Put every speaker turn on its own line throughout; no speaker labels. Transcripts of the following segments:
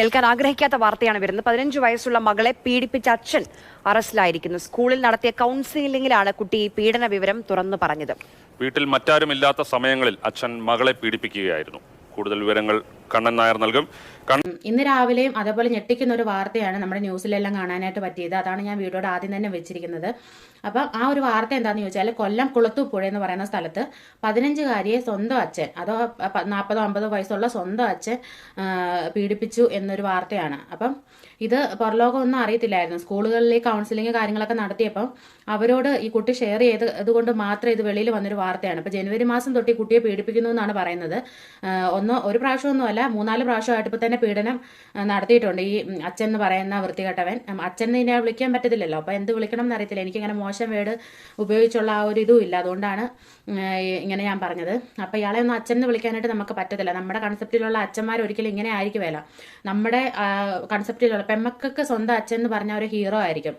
കേൾക്കാൻ ആഗ്രഹിക്കാത്ത വാർത്തയാണ് വരുന്നത്. പതിനഞ്ച് വയസ്സുള്ള മകളെ പീഡിപ്പിച്ച അച്ഛൻ അറസ്റ്റിലായിരിക്കുന്നു. സ്കൂളിൽ നടത്തിയ കൗൺസിലിംഗിലാണ് കുട്ടി പീഡന വിവരം തുറന്നു പറഞ്ഞത്.
വീട്ടിൽ മറ്റാരുമില്ലാത്ത സമയങ്ങളിൽ അച്ഛൻ മകളെ പീഡിപ്പിക്കുകയായിരുന്നു. കൂടുതൽ വിവരങ്ങൾ കണ്ണൻ നായർ നൽകും.
ഇന്ന് രാവിലെയും അതേപോലെ ഞെട്ടിക്കുന്ന ഒരു വാർത്തയാണ് നമ്മുടെ ന്യൂസിലെല്ലാം കാണാനായിട്ട് പറ്റിയത്. അതാണ് ഞാൻ വീഡിയോയുടെ ആദ്യം തന്നെ വെച്ചിരിക്കുന്നത്. അപ്പം ആ ഒരു വാർത്ത എന്താണെന്ന് ചോദിച്ചാൽ കൊല്ലം കുളത്തൂപ്പുഴ എന്ന് പറയുന്ന സ്ഥലത്ത് പതിനഞ്ചുകാരിയെ സ്വന്തം അച്ഛൻ അതോ നാൽപ്പതോ അമ്പതോ വയസ്സുള്ള സ്വന്തം അച്ഛൻ പീഡിപ്പിച്ചു എന്നൊരു വാർത്തയാണ്. അപ്പം ഇത് പുറലോകമൊന്നും അറിയത്തില്ലായിരുന്നു. സ്കൂളുകളിലെ കൗൺസിലിംഗ് കാര്യങ്ങളൊക്കെ നടത്തിയപ്പം അവരോട് ഈ കുട്ടി ഷെയർ ചെയ്ത് അതുകൊണ്ട് മാത്രം ഇത് വെളിയിൽ വന്നൊരു വാർത്തയാണ്. അപ്പോൾ ജനുവരി മാസം തൊട്ട് ഈ കുട്ടിയെ പീഡിപ്പിക്കുന്നു എന്നാണ് പറയുന്നത്. ഒന്നോ ഒരു പ്രാവശ്യമൊന്നുമല്ല മൂന്നാൽ പ്രാവശ്യമായിട്ട് ഇപ്പോൾ തന്നെ പീഡനം നടത്തിയിട്ടുണ്ട്. ഈ അച്ഛൻ എന്ന് പറയുന്ന വൃത്തികെട്ടവൻ. അച്ഛൻ നിന്നെ വിളിക്കാൻ പറ്റത്തില്ലല്ലോ. അപ്പോൾ എന്ത് വിളിക്കണം എന്നറിയത്തില്ല. എനിക്കിങ്ങനെ മോശം വേട് ഉപയോഗിച്ചുള്ള ആ ഒരു ഇതും ഇല്ല. അതുകൊണ്ടാണ് ഇങ്ങനെ ഞാൻ പറഞ്ഞത്. അപ്പോൾ ഇയാളെ ഒന്നും അച്ഛൻ എന്ന് വിളിക്കാനായിട്ട് നമുക്ക് പറ്റത്തില്ല. നമ്മുടെ കൺസെപ്റ്റിലുള്ള അച്ഛന്മാർ ഒരിക്കലും ഇങ്ങനെ ആയിരിക്കുമല്ല നമ്മുടെ കൺസെപ്റ്റിലുള്ള പെമ്മക്കൾക്ക് സ്വന്തം അച്ഛൻ എന്ന് പറഞ്ഞ ഒരു ഹീറോ ആയിരിക്കും.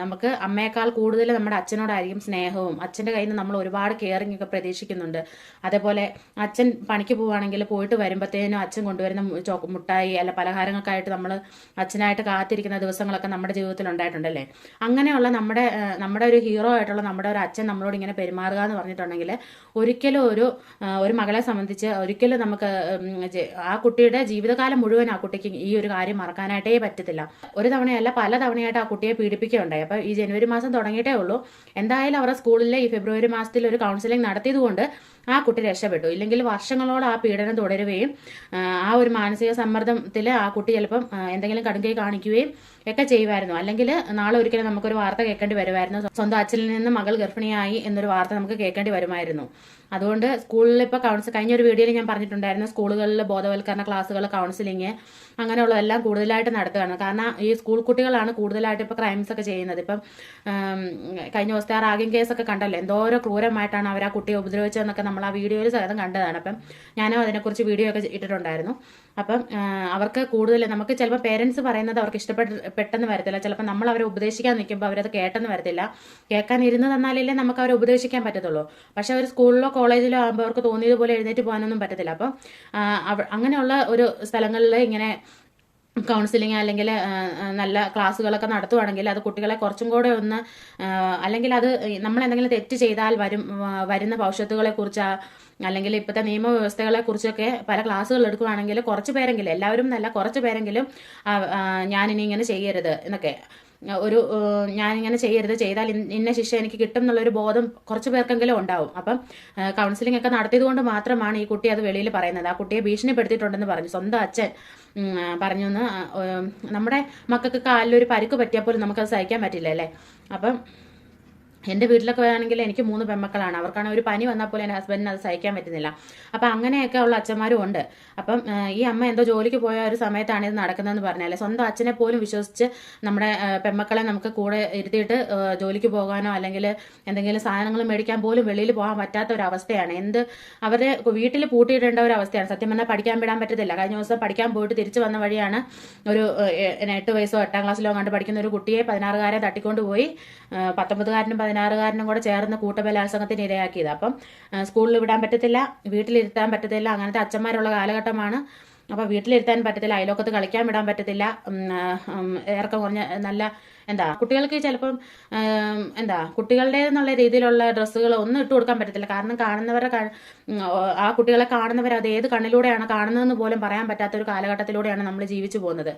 നമുക്ക് അമ്മയേക്കാൾ കൂടുതൽ നമ്മുടെ അച്ഛനോടായിരിക്കും സ്നേഹവും. അച്ഛന്റെ കയ്യിൽ നിന്ന് നമ്മൾ ഒരുപാട് കെയറിങ് ഒക്കെ പ്രതീക്ഷിക്കുന്നുണ്ട്. അതേപോലെ അച്ഛൻ പണിക്ക് പോവുകയാണെങ്കിൽ പോയിട്ട് വരുമ്പോഴത്തേനും അച്ഛൻ കൊണ്ടുവരുന്ന ചോ മുട്ടായി അല്ല പലഹാരങ്ങൾക്കായിട്ട് നമ്മൾ അച്ഛനായിട്ട് കാത്തിരിക്കുന്ന ദിവസങ്ങളൊക്കെ നമ്മുടെ ജീവിതത്തിൽ ഉണ്ടായിട്ടുണ്ടല്ലേ? അങ്ങനെയുള്ള നമ്മുടെ നമ്മുടെ ഒരു ഹീറോ ആയിട്ടുള്ള നമ്മുടെ ഒരു അച്ഛൻ നമ്മളോട് ഇങ്ങനെ പെരുമാറുക എന്ന് പറഞ്ഞിട്ടുണ്ടെങ്കിൽ ഒരിക്കലും ഒരു ഒരു മകളെ സംബന്ധിച്ച് ഒരിക്കലും നമുക്ക് ആ കുട്ടിയുടെ ജീവിതകാലം മുഴുവൻ ആ കുട്ടിക്ക് ഈ ഒരു കാര്യം മറക്കാനായിട്ടേ പറ്റത്തില്ല. ഒരു തവണയല്ല പല തവണയായിട്ട് ആ കുട്ടിയെ പീഡിപ്പിക്കുകയുണ്ടായി. അപ്പോൾ ഈ ജനുവരി മാസം തുടങ്ങിയിട്ടേ ഉള്ളൂ. എന്തായാലും അവരുടെ സ്കൂളിൽ ഈ ഫെബ്രുവരി മാസത്തിൽ ഒരു കൗൺസിലിംഗ് നടത്തിയതുകൊണ്ട് ആ കുട്ടി രക്ഷപ്പെട്ടു. ഇല്ലെങ്കിൽ വർഷങ്ങളോട് ആ പീഡനം തുടരുകയും ആ, ഒരു മാനസിക സമ്മർദ്ദത്തിൽ ആ കുട്ടി ചിലപ്പം എന്തെങ്കിലും കടുങ്കൈ കാണിക്കുകയും ഒക്കെ ചെയ്യുമായിരുന്നു. അല്ലെങ്കിൽ നാളെ ഒരിക്കലും നമുക്കൊരു വാർത്ത കേൾക്കേണ്ടി വരുമായിരുന്നു. സ്വന്തം അച്ഛനിൽ നിന്ന് മകൾ ഗർഭിണിയായി എന്നൊരു വാർത്ത നമുക്ക് കേൾക്കേണ്ടി വരുമായിരുന്നു. അതുകൊണ്ട് സ്കൂളിൽ ഇപ്പോൾ കൗൺസിൽ കഴിഞ്ഞ ഒരു വീഡിയോയിൽ ഞാൻ പറഞ്ഞിട്ടുണ്ടായിരുന്നു സ്കൂളുകളിൽ ബോധവൽക്കരണ ക്ലാസ്സുകൾ കൗൺസിലിങ് അങ്ങനെയുള്ളതെല്ലാം കൂടുതലായിട്ട് നടത്തുകയാണ്. കാരണം ഈ സ്കൂൾ കുട്ടികളാണ് കൂടുതലായിട്ട് ഇപ്പോൾ ക്രൈംസ് ഒക്കെ ചെയ്യുന്നത്. ഇപ്പം കഴിഞ്ഞ ദിവസത്തെ ആ റാഗിങ് കേസൊക്കെ കണ്ടല്ലോ. എന്തോരോ ക്രൂരമായിട്ടാണ് അവർ ആ കുട്ടിയെ ഉപദ്രവിച്ചതെന്നൊക്കെ നമ്മൾ ആ വീഡിയോയിൽ സഹിതം കണ്ടതാണ്. അപ്പം ഞാനും അതിനെക്കുറിച്ച് വീഡിയോ ഒക്കെ ഇട്ടിട്ടുണ്ടായിരുന്നു. അപ്പം അവർക്ക് കൂടുതൽ നമുക്ക് ചിലപ്പോൾ പേരൻസ് പറയുന്നത് അവർക്ക് ഇഷ്ടപ്പെട്ട് പെട്ടെന്ന് വരത്തില്ല. ചിലപ്പോൾ നമ്മൾ അവരെ ഉപദേശിക്കാൻ നിൽക്കുമ്പോൾ അവരത് കേട്ടെന്ന് വരത്തില്ല. കേൾക്കാൻ ഇരുന്ന് തന്നാലല്ലേ നമുക്ക് അവരെ ഉപദേശിക്കാൻ പറ്റത്തുള്ളൂ. പക്ഷെ അവർ സ്കൂളിലോ കോളേജിലോ ആകുമ്പോൾ അവർക്ക് തോന്നിയതുപോലെ എഴുന്നേറ്റ് പോകാനൊന്നും പറ്റത്തില്ല. അപ്പോൾ അങ്ങനെയുള്ള ഒരു സ്ഥലങ്ങളിൽ ഇങ്ങനെ കൗൺസിലിംഗ് അല്ലെങ്കിൽ നല്ല ക്ലാസ്സുകളൊക്കെ നടത്തുവാണെങ്കിൽ അത് കുട്ടികളെ കുറച്ചും കൂടെ ഒന്ന് അല്ലെങ്കിൽ അത് നമ്മൾ എന്തെങ്കിലും തെറ്റ് ചെയ്താൽ വരും വരുന്ന ഭവിഷ്യത്തുകളെ കുറിച്ച് അല്ലെങ്കിൽ ഇപ്പോഴത്തെ നിയമവ്യവസ്ഥകളെ കുറിച്ചൊക്കെ പല ക്ലാസ്സുകൾ എടുക്കുകയാണെങ്കിൽ കുറച്ച് പേരെങ്കിലും എല്ലാവരും നല്ല കുറച്ച് പേരെങ്കിലും ഞാനിനി ഇങ്ങനെ ചെയ്യരുത് എന്നൊക്കെ. ഒരു ഞാനിങ്ങനെ ചെയ്യരുത് ചെയ്താൽ ഇന്ന- ശിക്ഷ എനിക്ക് കിട്ടും എന്നുള്ളൊരു ബോധം കുറച്ച് പേർക്കെങ്കിലും ഉണ്ടാവും. അപ്പം കൗൺസിലിംഗ് ഒക്കെ നടത്തിയത് കൊണ്ട് മാത്രമാണ് ഈ കുട്ടി അത് വെളിയിൽ പറയുന്നത്. ആ കുട്ടിയെ ഭീഷണിപ്പെടുത്തിയിട്ടുണ്ടെന്ന് പറഞ്ഞു. സ്വന്തം അച്ഛൻ പറഞ്ഞു നമ്മുടെ മക്കൾക്ക് കാലിലൊരു പരിക്ക് പറ്റിയപ്പോൾ നമുക്കത് സഹിക്കാൻ പറ്റില്ല അല്ലേ? അപ്പം എന്റെ വീട്ടിലൊക്കെ ആണെങ്കിൽ എനിക്ക് മൂന്ന് പെമ്മക്കളാണ് അവർക്കാണ് ഒരു പനി വന്നാൽ പോലും എന്റെ ഹസ്ബൻഡിന് അത് സഹിക്കാൻ പറ്റുന്നില്ല. അപ്പം അങ്ങനെയൊക്കെ ഉള്ള അച്ഛന്മാരും ഉണ്ട്. അപ്പം ഈ അമ്മ എന്തോ ജോലിക്ക് പോയ ഒരു സമയത്താണ് ഇത് നടക്കുന്നതെന്ന് പറഞ്ഞാൽ സ്വന്തം അച്ഛനെ പോലും വിശ്വസിച്ച് നമ്മുടെ പെമ്മക്കളെ നമുക്ക് കൂടെ ഇരുത്തിയിട്ട് ജോലിക്ക് പോകാനോ അല്ലെങ്കിൽ എന്തെങ്കിലും സാധനങ്ങൾ മേടിക്കാൻ പോലും വെളിയിൽ പോകാൻ പറ്റാത്ത ഒരു അവസ്ഥയാണ്. എന്ത് അവരെ വീട്ടിൽ പൂട്ടിയിടേണ്ട ഒരു അവസ്ഥയാണ്. സത്യം പറഞ്ഞാൽ പഠിക്കാൻ വിടാൻ പറ്റത്തില്ല. കഴിഞ്ഞ ദിവസം പഠിക്കാൻ പോയിട്ട് തിരിച്ചു വന്ന വഴിയാണ് ഒരു എട്ട് വയസ്സോ എട്ടാം ക്ലാസ്സിലോ കണ്ട് പഠിക്കുന്ന ഒരു കുട്ടിയെ പതിനാറുകാരെ തട്ടിക്കൊണ്ട് പോയി. പത്തൊമ്പതുകാരനും പതിനാറുകാരനും കൂടെ ചേർന്ന് കൂട്ടബലാത്സംഗത്തിന് ഇരയാക്കിയത്. അപ്പം സ്കൂളിൽ വിടാൻ പറ്റത്തില്ല വീട്ടിലിരുത്താൻ പറ്റത്തില്ല അങ്ങനത്തെ അച്ഛന്മാരുള്ള കാലഘട്ടമാണ്. അപ്പോൾ വീട്ടിലിരുത്താൻ പറ്റത്തില്ല അയലോക്കത്ത് കളിക്കാൻ വിടാൻ പറ്റത്തില്ല ഇറക്കം കുറഞ്ഞ നല്ല എന്താ കുട്ടികൾക്ക് ചിലപ്പം എന്താ എന്താ കുട്ടികളുടേതെന്നുള്ള രീതിയിലുള്ള ഡ്രസ്സുകൾ ഒന്നും ഇട്ട് കൊടുക്കാൻ പറ്റത്തില്ല. കാരണം കാണുന്നവരെ ആ കുട്ടികളെ കാണുന്നവർ അത് ഏത് കണ്ണിലൂടെയാണ് കാണുന്നതെന്ന് പോലും പറയാൻ പറ്റാത്ത ഒരു കാലഘട്ടത്തിലൂടെയാണ് നമ്മൾ ജീവിച്ചു പോകുന്നത്.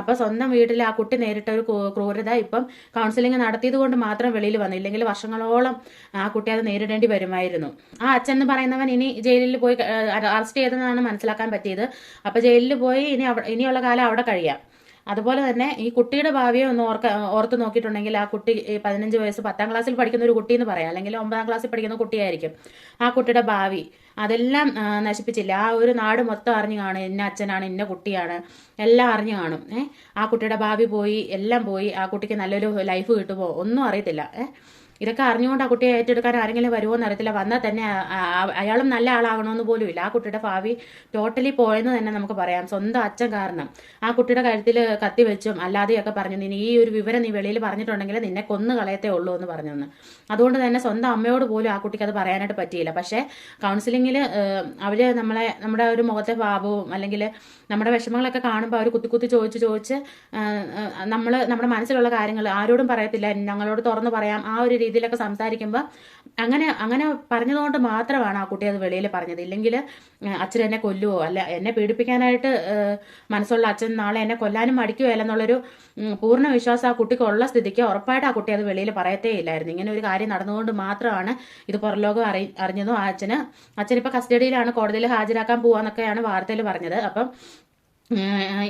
അപ്പോൾ സ്വന്തം വീട്ടിൽ ആ കുട്ടി നേരിട്ട ഒരു ക്രൂരത ഇപ്പം കൗൺസിലിംഗ് നടത്തിയത് കൊണ്ട് മാത്രം വെളിയിൽ വന്നു. ഇല്ലെങ്കിൽ വർഷങ്ങളോളം ആ കുട്ടി അത് നേരിടേണ്ടി വരുമായിരുന്നു. ആ അച്ഛൻ എന്ന് പറയുന്നവൻ ഇനി ജയിലിൽ പോയി അറസ്റ്റ് ചെയ്തെന്നാണ് മനസ്സിലാക്കാൻ പറ്റിയത്. അപ്പോൾ ജയിലിൽ പോയി ഇനി ഇനിയുള്ള കാലം അവിടെ കഴിയാം. അതുപോലെ തന്നെ ഈ കുട്ടിയുടെ ഭാവിയെ ഒന്ന് ഓർക്ക ഓർത്ത് നോക്കിയിട്ടുണ്ടെങ്കിൽ ആ കുട്ടി പതിനഞ്ച് വയസ്സ് പത്താം ക്ലാസ്സിൽ പഠിക്കുന്ന ഒരു കുട്ടി എന്ന് പറയാം. അല്ലെങ്കിൽ ഒമ്പതാം ക്ലാസ്സിൽ പഠിക്കുന്ന കുട്ടിയായിരിക്കും. ആ കുട്ടിയുടെ ഭാവി അതെല്ലാം നശിപ്പിച്ചില്ല. ആ ഒരു നാട് മൊത്തം അറിഞ്ഞു കാണും. ഇന്ന അച്ഛനാണ് ഇന്ന കുട്ടിയാണ്. എല്ലാം അറിഞ്ഞു കാണും. ഏഹ് ആ കുട്ടിയുടെ ഭാവി പോയി എല്ലാം പോയി. ആ കുട്ടിക്ക് നല്ലൊരു ലൈഫ് കിട്ടുമോ? ഒന്നും അറിയത്തില്ല. ഏഹ് ഇതൊക്കെ അറിഞ്ഞുകൊണ്ട് ആ കുട്ടിയെ ഏറ്റെടുക്കാൻ ആരെങ്കിലും വരുമോ എന്നറിയത്തില്ല വന്നാൽ തന്നെ അയാളും നല്ല ആളാകണമെന്ന് പോലും ഇല്ല ആ കുട്ടിയുടെ ഭാവി ടോട്ടലി പോയെന്ന് തന്നെ നമുക്ക് പറയാം. സ്വന്തം അച്ഛൻ കാരണം. ആ കുട്ടിയുടെ കഴുത്തിൽ കത്തി വെച്ചും അല്ലാതെയൊക്കെ പറഞ്ഞു നീ ഈ ഒരു വിവരം നീ വെളിയിൽ പറഞ്ഞിട്ടുണ്ടെങ്കിൽ നിന്നെ കൊന്നു കളയത്തേ ഉള്ളൂ എന്ന് പറഞ്ഞെന്ന്. അതുകൊണ്ട് തന്നെ സ്വന്തം അമ്മയോട് പോലും ആ കുട്ടിക്ക് അത് പറയാനായിട്ട് പറ്റിയില്ല. പക്ഷേ കൗൺസിലിങ്ങിൽ അവർ നമ്മളെ നമ്മുടെ ഒരു മുഖത്തെ ഭാവവും അല്ലെങ്കിൽ നമ്മുടെ വിഷമങ്ങളൊക്കെ കാണുമ്പോൾ അവർ കുത്തി കുത്തി ചോദിച്ച് ചോദിച്ച് നമ്മൾ നമ്മുടെ മനസ്സിലുള്ള കാര്യങ്ങൾ ആരോടും പറയത്തില്ല. ഞങ്ങളോട് തുറന്നു പറയാം. ആ ഒരു രീതിയിലൊക്കെ സംസാരിക്കുമ്പോൾ അങ്ങനെ അങ്ങനെ പറഞ്ഞതുകൊണ്ട് മാത്രമാണ് ആ കുട്ടി അത് വെളിയിൽ പറഞ്ഞത്. ഇല്ലെങ്കിൽ അച്ഛൻ എന്നെ കൊല്ലുവോ? അല്ല എന്നെ പീഡിപ്പിക്കാനായിട്ട് മനസ്സുള്ള അച്ഛൻ നാളെ എന്നെ കൊല്ലാനും മടിക്കുകയല്ലെന്നുള്ളൊരു അല്ലെന്നുള്ളൊരു പൂർണ വിശ്വാസം ആ കുട്ടിക്ക് ഉള്ള സ്ഥിതിക്ക് ഉറപ്പായിട്ട് ആ കുട്ടി അത് വെളിയിൽ പറയത്തേ ഇല്ലായിരുന്നു. ഇങ്ങനെ ഒരു കാര്യം നടന്നുകൊണ്ട് മാത്രമാണ് ഇത് പുറലോകം അറി അറിഞ്ഞതും ആ അച്ഛന്. അച്ഛനിപ്പോൾ കസ്റ്റഡിയിലാണ് കോടതിയിൽ ഹാജരാക്കാൻ പോവാന്നൊക്കെയാണ് വാർത്തയിൽ പറഞ്ഞത്. അപ്പം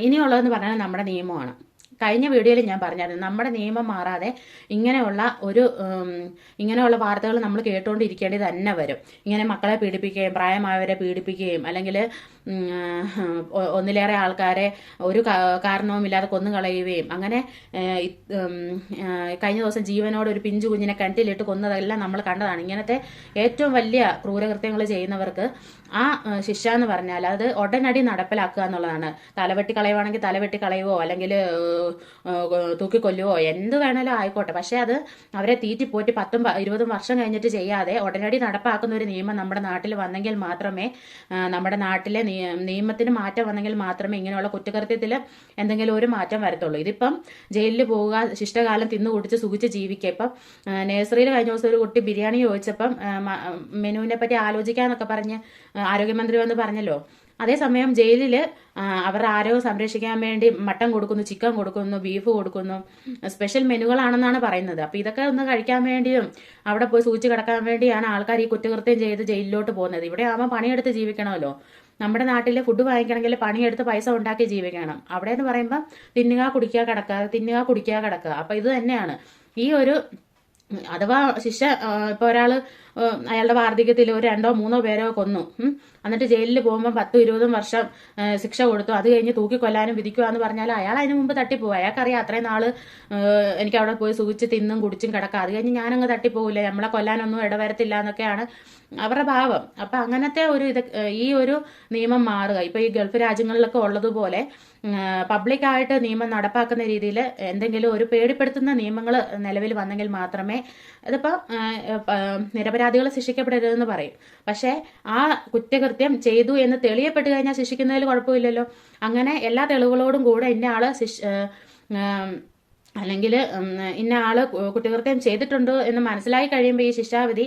ഇനിയുള്ളതെന്ന് പറഞ്ഞാൽ നമ്മുടെ നിയമമാണ്. കഴിഞ്ഞ വീഡിയോയിൽ ഞാൻ പറഞ്ഞായിരുന്നു നമ്മുടെ നിയമം മാറാതെ ഇങ്ങനെയുള്ള ഒരു ഇങ്ങനെയുള്ള വാർത്തകൾ നമ്മൾ കേട്ടുകൊണ്ടിരിക്കേണ്ടി തന്നെ വരും. ഇങ്ങനെ മക്കളെ പീഡിപ്പിക്കുകയും പ്രായമായവരെ പീഡിപ്പിക്കുകയും അല്ലെങ്കിൽ ഒന്നിലേറെ ആൾക്കാരെ ഒരു കാരണവും കാരണവുമില്ലാതെ കൊന്നു കളയുകയും അങ്ങനെ കഴിഞ്ഞ ദിവസം ജീവനോട് ഒരു പിഞ്ചു കുഞ്ഞിനെ കിണറ്റിലിട്ട് കൊന്നതെല്ലാം നമ്മൾ കണ്ടതാണ്. ഇങ്ങനത്തെ ഏറ്റവും വലിയ ക്രൂരകൃത്യങ്ങൾ ചെയ്യുന്നവർക്ക് ആ ശിക്ഷ എന്ന് പറഞ്ഞാൽ അത് ഉടനടി നടപ്പിലാക്കുക എന്നുള്ളതാണ്. തലവെട്ടി കളയുവാണെങ്കിൽ തലവെട്ടി കളയുവോ അല്ലെങ്കിൽ തൂക്കിക്കൊല്ലുവോ എന്ത് വേണേലും ആയിക്കോട്ടെ. പക്ഷേ അത് അവരെ തീറ്റി പോറ്റി പത്തും ഇരുപതും വർഷം കഴിഞ്ഞിട്ട് ചെയ്യാതെ ഉടനടി നടപ്പാക്കുന്ന ഒരു നിയമം നമ്മുടെ നാട്ടിൽ വന്നെങ്കിൽ മാത്രമേ നമ്മുടെ നാട്ടിലെ നിയമത്തിന് മാറ്റം വന്നെങ്കിൽ മാത്രമേ ഇങ്ങനെയുള്ള കുറ്റകൃത്യത്തിൽ എന്തെങ്കിലും ഒരു മാറ്റം വരത്തുള്ളൂ. ഇതിപ്പം ജയിലിൽ പോവുക ശിഷ്ടകാലം തിന്നു കുടിച്ച് സുഖിച്ച് ജീവിക്കുക. ഇപ്പം നേഴ്സറിയിൽ കഴിഞ്ഞ ദിവസം ഒരു കുട്ടി ബിരിയാണി ചോദിച്ചപ്പം മെനുവിനെ പറ്റി ആലോചിക്കാന്നൊക്കെ പറഞ്ഞ് ആരോഗ്യമന്ത്രി വന്ന് പറഞ്ഞല്ലോ. അതേസമയം ജയിലിൽ അവർ ആരോഗ്യം സംരക്ഷിക്കാൻ വേണ്ടി മട്ടൻ കൊടുക്കുന്നു ചിക്കൻ കൊടുക്കുന്നു ബീഫ് കൊടുക്കുന്നു സ്പെഷ്യൽ മെനുകളാണെന്നാണ് പറയുന്നത്. അപ്പോൾ ഇതൊക്കെ ഒന്ന് കഴിക്കാൻ വേണ്ടിയും അവിടെ പോയി സൂചിച്ച് കിടക്കാൻ വേണ്ടിയാണ് ആൾക്കാർ ഈ കുറ്റകൃത്യം ചെയ്ത് ജയിലിലോട്ട് പോകുന്നത്. ഇവിടെ ആവുമ്പോൾ പണിയെടുത്ത് ജീവിക്കണമല്ലോ. നമ്മുടെ നാട്ടിൽ ഫുഡ് വാങ്ങിക്കണമെങ്കിൽ പണിയെടുത്ത് പൈസ ഉണ്ടാക്കി ജീവിക്കണം. അവിടെ എന്ന് പറയുമ്പോൾ തിന്നുക കുടിക്കുക കിടക്കുക തിന്നുക കുടിക്കുക കിടക്കുക അപ്പോൾ ഇത് തന്നെയാണ്. ഈ ഒരു അഥവാ ശിക്ഷ ഇപ്പോൾ ഒരാൾ അയാളുടെ വാർദ്ധക്യത്തിൽ ഒരു രണ്ടോ മൂന്നോ പേരോ കൊന്നു. എന്നിട്ട് ജയിലിൽ പോകുമ്പോൾ പത്തും ഇരുപതും വർഷം ശിക്ഷ കൊടുത്തു. അത് കഴിഞ്ഞ് തൂക്കിക്കൊല്ലാനും വിധിക്കുക എന്ന് പറഞ്ഞാൽ അയാൾ അതിന് മുമ്പ് തട്ടിപ്പോവും അയാൾക്കറിയാം അത്രയും നാൾ എനിക്ക് അവിടെ പോയി സുഖിച്ച് തിന്നും കുടിച്ചും കിടക്കാം. അത് കഴിഞ്ഞ് ഞാനങ്ങ് തട്ടിപ്പോവില്ല നമ്മളെ കൊല്ലാനൊന്നും ഇടവരത്തില്ല എന്നൊക്കെയാണ് അവരുടെ ഭാവം. അപ്പം അങ്ങനത്തെ ഒരു ഇത് ഈ ഒരു നിയമം മാറുക. ഇപ്പൊ ഈ ഗൾഫ് രാജ്യങ്ങളിലൊക്കെ ഉള്ളതുപോലെ പബ്ലിക്കായിട്ട് നിയമം നടപ്പാക്കുന്ന രീതിയിൽ എന്തെങ്കിലും ഒരു പേടിപ്പെടുത്തുന്ന നിയമങ്ങൾ നിലവിൽ വന്നെങ്കിൽ മാത്രമേ അതിപ്പോൾ നിരപരാധികൾ ശിക്ഷിക്കപ്പെടരുതെന്ന് പറയും. പക്ഷേ ആ കുറ്റകൃത്യം ചെയ്തു എന്ന് തെളിയപ്പെട്ട് കഴിഞ്ഞാൽ ശിക്ഷിക്കുന്നതിൽ കുഴപ്പമില്ലല്ലോ. അങ്ങനെ എല്ലാ തെളിവുകളോടും കൂടെ ഇന്ന ആൾ ശിക്ഷ അല്ലെങ്കിൽ ഇന്ന ആൾ കുറ്റകൃത്യം ചെയ്തിട്ടുണ്ട് എന്ന് മനസ്സിലായി കഴിയുമ്പോൾ ഈ ശിക്ഷാവിധി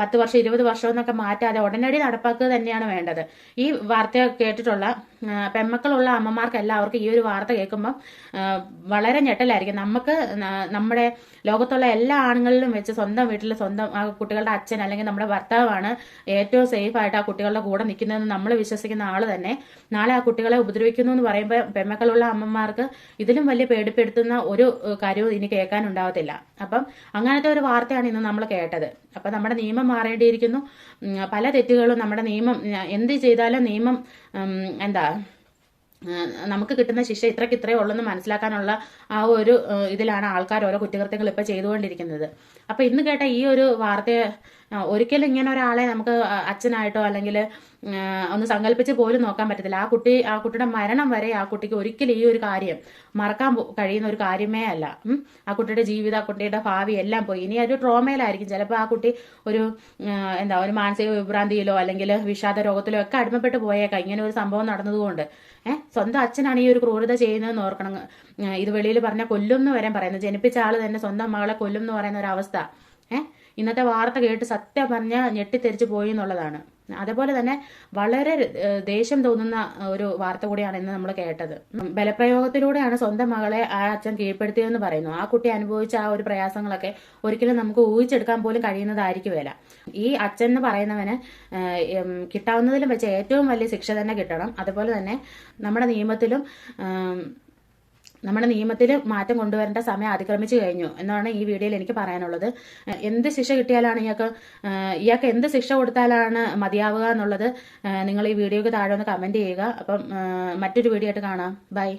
പത്ത് വർഷം ഇരുപത് വർഷം എന്നൊക്കെ മാറ്റാതെ ഉടനടി നടപ്പാക്കുക തന്നെയാണ് വേണ്ടത്. ഈ വാർത്ത കേട്ടിട്ടുള്ള ആ, പെൺമക്കളുള്ള അമ്മമാർക്ക് എല്ലാവർക്കും ഈ ഒരു വാർത്ത കേൾക്കുമ്പോൾ വളരെ ഞെട്ടലായിരിക്കും. നമുക്ക് നമ്മുടെ ലോകത്തുള്ള എല്ലാ ആണുങ്ങളിലും വെച്ച് സ്വന്തം വീട്ടിൽ സ്വന്തം ആ കുട്ടികളുടെ അച്ഛൻ അല്ലെങ്കിൽ നമ്മുടെ ഭർത്താവാണ് ഏറ്റവും സേഫ് ആയിട്ട് ആ കുട്ടികളുടെ കൂടെ നിൽക്കുന്നതെന്ന് നമ്മൾ വിശ്വസിക്കുന്ന ആൾ തന്നെ. നാളെ ആ കുട്ടികളെ ഉപദ്രവിക്കുന്നു എന്ന് പറയുമ്പോൾ പെമ്മക്കളുള്ള അമ്മമാർക്ക് ഇതിലും വലിയ പേടിപ്പെടുത്തുന്ന ഒരു കാര്യവും ഇനി കേൾക്കാനുണ്ടാവത്തില്ല. അപ്പം അങ്ങനത്തെ ഒരു വാർത്തയാണ് ഇന്ന് നമ്മൾ കേട്ടത്. അപ്പം നമ്മുടെ നിയമം മാറേണ്ടിയിരിക്കുന്നു. പല തെറ്റുകളും നമ്മുടെ നിയമം എന്ത് ചെയ്താലും നിയമം എന്താ നമുക്ക് കിട്ടുന്ന ശിക്ഷ ഇത്രയ്ക്ക് ഇത്രയേ ഉള്ളൂ എന്ന് മനസ്സിലാക്കാനുള്ള ആ ഒരു ഇതിലാണ് ആൾക്കാർ ഓരോ കുറ്റകൃത്യങ്ങൾ ഇപ്പോൾ ചെയ്തുകൊണ്ടിരിക്കുന്നത്. അപ്പോൾ ഇന്ന് കേട്ട ഈ ഒരു വാർത്തയെ ഒരിക്കലും ഇങ്ങനെ ഒരാളെ നമുക്ക് അച്ഛനായിട്ടോ അല്ലെങ്കിൽ ഒന്ന് സങ്കല്പിച്ച് പോലും നോക്കാൻ പറ്റത്തില്ല. ആ കുട്ടി ആ കുട്ടിയുടെ മരണം വരെ ആ കുട്ടിക്ക് ഒരിക്കലും ഈ ഒരു കാര്യം മറക്കാൻ കഴിയുന്ന ഒരു കാര്യമേ അല്ല. ആ കുട്ടിയുടെ ജീവിതം ആ കുട്ടിയുടെ ഭാവി എല്ലാം പോയി. ഇനി ഒരു ട്രോമയിലായിരിക്കും. ചിലപ്പോൾ ആ കുട്ടി ഒരു എന്താ ഒരു മാനസിക വിഭ്രാന്തിയിലോ അല്ലെങ്കിൽ വിഷാദ രോഗത്തിലോ ഒക്കെ അടിമപ്പെട്ട് പോയേക്കാം. ഇങ്ങനെ ഒരു സംഭവം നടന്നതുകൊണ്ട്. ഏഹ് സ്വന്തം അച്ഛനാണ് ഈ ഒരു ക്രൂരത ചെയ്യുന്നതെന്ന് ഓർക്കണം. ഇത് വെളിയിൽ പറഞ്ഞാൽ കൊല്ലും എന്ന് വരെ പറയുന്നത്. ജനിപ്പിച്ച ആൾ തന്നെ സ്വന്തം മകളെ കൊല്ലും എന്ന് പറയുന്ന ഒരു അവസ്ഥ ഏഹ് ഇന്നത്തെ വാർത്ത കേട്ട് സത്യം പറഞ്ഞാൽ ഞെട്ടിത്തെരിച്ചു പോയി എന്നുള്ളതാണ്. അതേപോലെ തന്നെ വളരെ ദേഷ്യം തോന്നുന്ന ഒരു വാർത്ത കൂടിയാണ് ഇന്ന് നമ്മൾ കേട്ടത്. ബലപ്രയോഗത്തിലൂടെയാണ് സ്വന്തം മകളെ ആ അച്ഛൻ കീഴ്പ്പെടുത്തിയതെന്ന് പറയുന്നു. ആ കുട്ടി അനുഭവിച്ച ആ ഒരു പ്രയാസങ്ങളൊക്കെ ഒരിക്കലും നമുക്ക് ഊഹിച്ചെടുക്കാൻ പോലും കഴിയുന്നതായിരിക്കുമല്ല ഈ അച്ഛൻ എന്ന് പറയുന്നവന് കിട്ടാവുന്നതിലും വെച്ച് ഏറ്റവും വലിയ ശിക്ഷ തന്നെ കിട്ടണം. അതുപോലെ തന്നെ നമ്മുടെ നിയമത്തിലും നമ്മുടെ നിയമത്തിൽ മാറ്റം കൊണ്ടുവരേണ്ട സമയം അതിക്രമിച്ചു കഴിഞ്ഞു എന്നാണ് ഈ വീഡിയോയിൽ എനിക്ക് പറയാനുള്ളത്. എന്ത് ശിക്ഷ കിട്ടിയാലാണ് ഇയാൾക്ക് ഇയാൾക്ക് എന്ത് ശിക്ഷ കൊടുത്താലാണ് മതിയാവുക എന്നുള്ളത് നിങ്ങൾ ഈ വീഡിയോയ്ക്ക് താഴെ ഒന്ന് കമന്റ് ചെയ്യുക. അപ്പം മറ്റൊരു വീഡിയോ ആയിട്ട് കാണാം. ബൈ